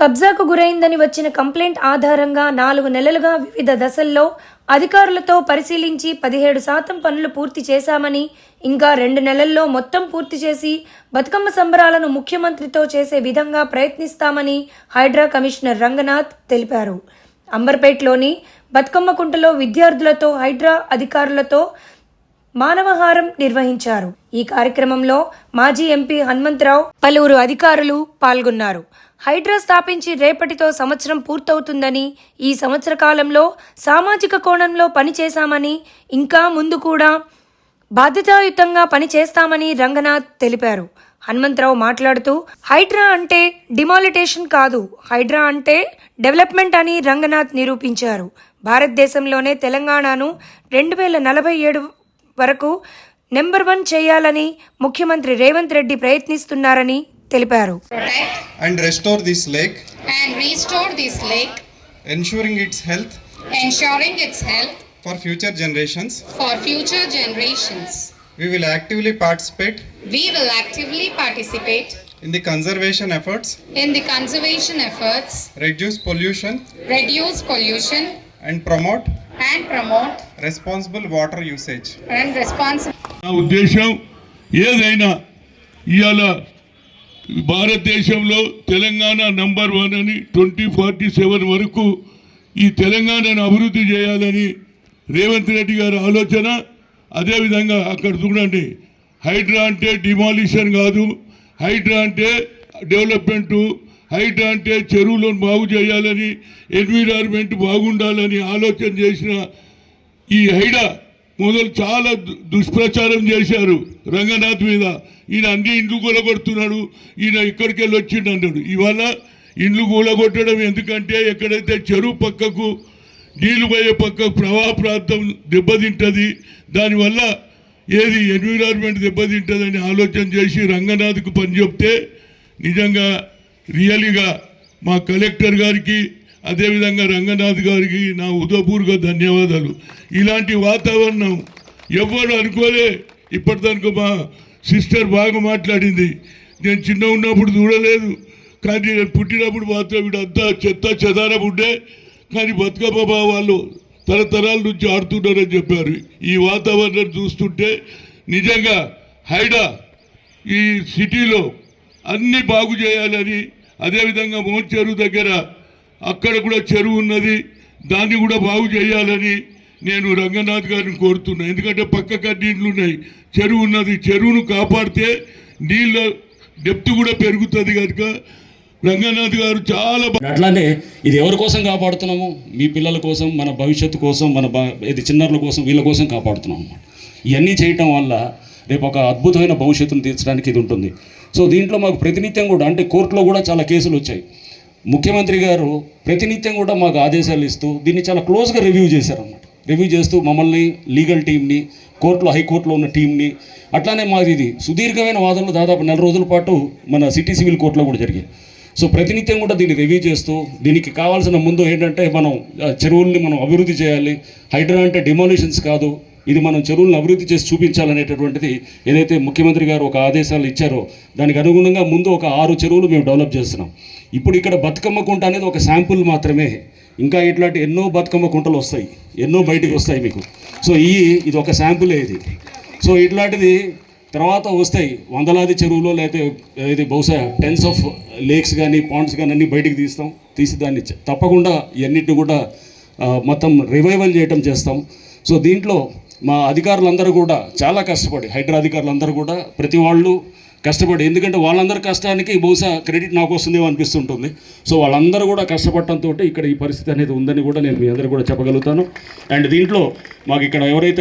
కబ్జాకు గురైందని వచ్చిన కంప్లైంట్ ఆధారంగా నాలుగు నెలలుగా వివిధ దశల్లో అధికారులతో పరిశీలించి పదిహేడు శాతం పనులు పూర్తి చేశామని ఇంకా రెండు నెలల్లో మొత్తం పూర్తి చేసి బతుకమ్మ సంబరాలను ముఖ్యమంత్రితో చేసే విధంగా ప్రయత్నిస్తామని హైడ్రా కమిషనర్ రంగనాథ్ తెలిపారు. అంబర్పేట్లోని బతుకమ్మ కుంటలో విద్యార్థులతో హైడ్రా అధికారులతో మానవహారం నిర్వహించారు. ఈ కార్యక్రమంలో మాజీ ఎంపీ హనుమంతరావు పలువురు అధికారులు పాల్గొన్నారు. హైడ్రా స్థాపించి రేపటితో సంవత్సరం పూర్తవుతుందని ఈ సంవత్సర కాలంలో సామాజిక కోణంలో పనిచేశామని ఇంకా ముందు కూడా బాధ్యతాయుతంగా పనిచేస్తామని రంగనాథ్ తెలిపారు. హనుమంతరావు మాట్లాడుతూ హైడ్రా అంటే డిమాలిటేషన్ కాదు హైడ్రా అంటే డెవలప్మెంట్ అని రంగనాథ్ నిరూపించారు. భారతదేశంలోనే తెలంగాణను రెండు వేల నలభై ఏడు వరకు నెంబర్ వన్ చేయాలని ముఖ్యమంత్రి రేవంత్ రెడ్డి ప్రయత్నిస్తున్నారని తెలిపారు protect and restore this lake, and restore this lake, ensuring its health ensuring its health for future generations. for future generations. We will actively participate We will actively participate in the conservation efforts, in the conservation efforts, reduce pollution, reduce pollution, and and promote responsible water usage. and responsible నా ఉద్దేశం ఏదైనా ఇవాళ భారతదేశంలో Telangana number one అని twenty forty seven వరకు ఈ తెలంగాణను అభివృద్ధి చేయాలని రేవంత్ రెడ్డి గారి ఆలోచన అదేవిధంగా అక్కడ చూడండి హైడ్రా అంటే డిమాలిషన్ కాదు హైడ్రా అంటే డెవలప్మెంటు హైట్ అంటే చెరువులను బాగు చేయాలని ఎన్విరాన్మెంట్ బాగుండాలని ఆలోచన చేసిన ఈ హైడా మొదలు చాలా దు- దుష్ప్రచారం చేశారు రంగనాథ్ మీద. ఈయన అన్ని ఇండ్లు కూలగొడుతున్నాడు ఈయన ఇక్కడికి వెళ్ళి వచ్చిండు అన్నాడు. ఇవాళ ఇండ్లు కూలగొట్టడం ఎందుకంటే ఎక్కడైతే చెరువు పక్కకు నీళ్ళు పోయే పక్క ప్రవాహ ప్రాంతం దెబ్బతింటుంది దానివల్ల ఏది ఎన్విరాన్మెంట్ దెబ్బతింటుందని ఆలోచన చేసి రంగనాథ్కు పని చెప్తే నిజంగా రియల్గా మా కలెక్టర్ గారికి అదేవిధంగా రంగనాథ్ గారికి నా ఉదయపూర్వక ధన్యవాదాలు. ఇలాంటి వాతావరణం ఎవ్వరు అనుకోలే. ఇప్పటిదానికి మా సిస్టర్ బాగా మాట్లాడింది. నేను చిన్న ఉన్నప్పుడు చూడలేదు. కానీ నేను పుట్టినప్పుడు మాత్రం వీడంతా చెత్త చెదారం ఉండే. కానీ బతుకమ్మ వాళ్ళు తరతరాల నుంచి ఆడుతున్నారని చెప్పారు. ఈ వాతావరణం చూస్తుంటే నిజంగా హైడా ఈ సిటీలో అన్ని బాగు చేయాలని అదేవిధంగా మోహన్ చెరువు దగ్గర అక్కడ కూడా చెరువు ఉన్నది. దాన్ని కూడా బాగు చేయాలని నేను రంగనాథ్ గారిని కోరుతున్నా. ఎందుకంటే పక్క నీళ్ళు ఉన్నాయి. చెరువు ఉన్నది. చెరువును కాపాడితే నీళ్ళ డెప్త్ కూడా పెరుగుతుంది కనుక రంగనాథ్ గారు చాలా అట్లానే ఇది ఎవరి కోసం కాపాడుతున్నాము? మీ పిల్లల కోసం మన భవిష్యత్తు కోసం మన ఇది చిన్నారుల కోసం వీళ్ళ కోసం కాపాడుతున్నాం అన్నమాట. ఇవన్నీ చేయటం వల్ల రేపు ఒక అద్భుతమైన భవిష్యత్తును తీర్చడానికి ఇది ఉంటుంది. సో దీంట్లో మాకు ప్రతినిత్యం కూడా అంటే కోర్టులో కూడా చాలా కేసులు వచ్చాయి. ముఖ్యమంత్రి గారు ప్రతినిత్యం కూడా మాకు ఆదేశాలు ఇస్తూ దీన్ని చాలా క్లోజ్గా రివ్యూ చేశారన్నమాట. రివ్యూ చేస్తూ మమ్మల్ని లీగల్ టీంని కోర్టులో హైకోర్టులో ఉన్న టీంని అట్లానే మాది ఇది సుదీర్ఘమైన వాదనలు దాదాపు నెల రోజుల పాటు మన సిటీ సివిల్ కోర్టులో కూడా జరిగాయి. సో ప్రతినిత్యం కూడా దీన్ని రివ్యూ చేస్తూ దీనికి కావాల్సిన ముందు ఏంటంటే మనం చెరువుల్ని మనం అభివృద్ధి చేయాలి. హైడ్రా అంటే డిమాలిషన్స్ కాదు. ఇది మనం చెరువులను అభివృద్ధి చేసి చూపించాలనేటటువంటిది ఏదైతే ముఖ్యమంత్రి గారు ఒక ఆదేశాలు ఇచ్చారో దానికి అనుగుణంగా ముందు ఒక ఆరు చెరువులు మేము డెవలప్ చేస్తున్నాం. ఇప్పుడు ఇక్కడ బతుకమ్మ కుంట అనేది ఒక శాంపుల్ మాత్రమే. ఇంకా ఇట్లాంటి ఎన్నో బతుకమ్మ కుంటలు వస్తాయి. ఎన్నో బయటికి వస్తాయి మీకు. సో ఈ ఇది ఒక శాంపులే ఇది. సో ఇట్లాంటిది తర్వాత వస్తాయి వందలాది చెరువులో లేకపోతే ఇది బహుశా టెన్స్ ఆఫ్ లేక్స్ కానీ పాండ్స్ కానీ అన్ని బయటికి తీస్తాం. తీసి దాన్ని తప్పకుండా ఇవన్నిటిని కూడా మొత్తం రివైవల్ చేయటం చేస్తాం. సో దీంట్లో మా అధికారులందరూ కూడా చాలా కష్టపడి హైడ్రా అధికారులందరూ కూడా ప్రతి వాళ్ళు కష్టపడి ఎందుకంటే వాళ్ళందరి కష్టానికి బహుశా క్రెడిట్ నాకు వస్తుందేమో అనిపిస్తుంటుంది. సో వాళ్ళందరూ కూడా కష్టపడటంతో ఇక్కడ ఈ పరిస్థితి అనేది ఉందని కూడా నేను మీ అందరూ కూడా చెప్పగలుగుతాను. అండ్ దీంట్లో మాకు ఇక్కడ ఎవరైతే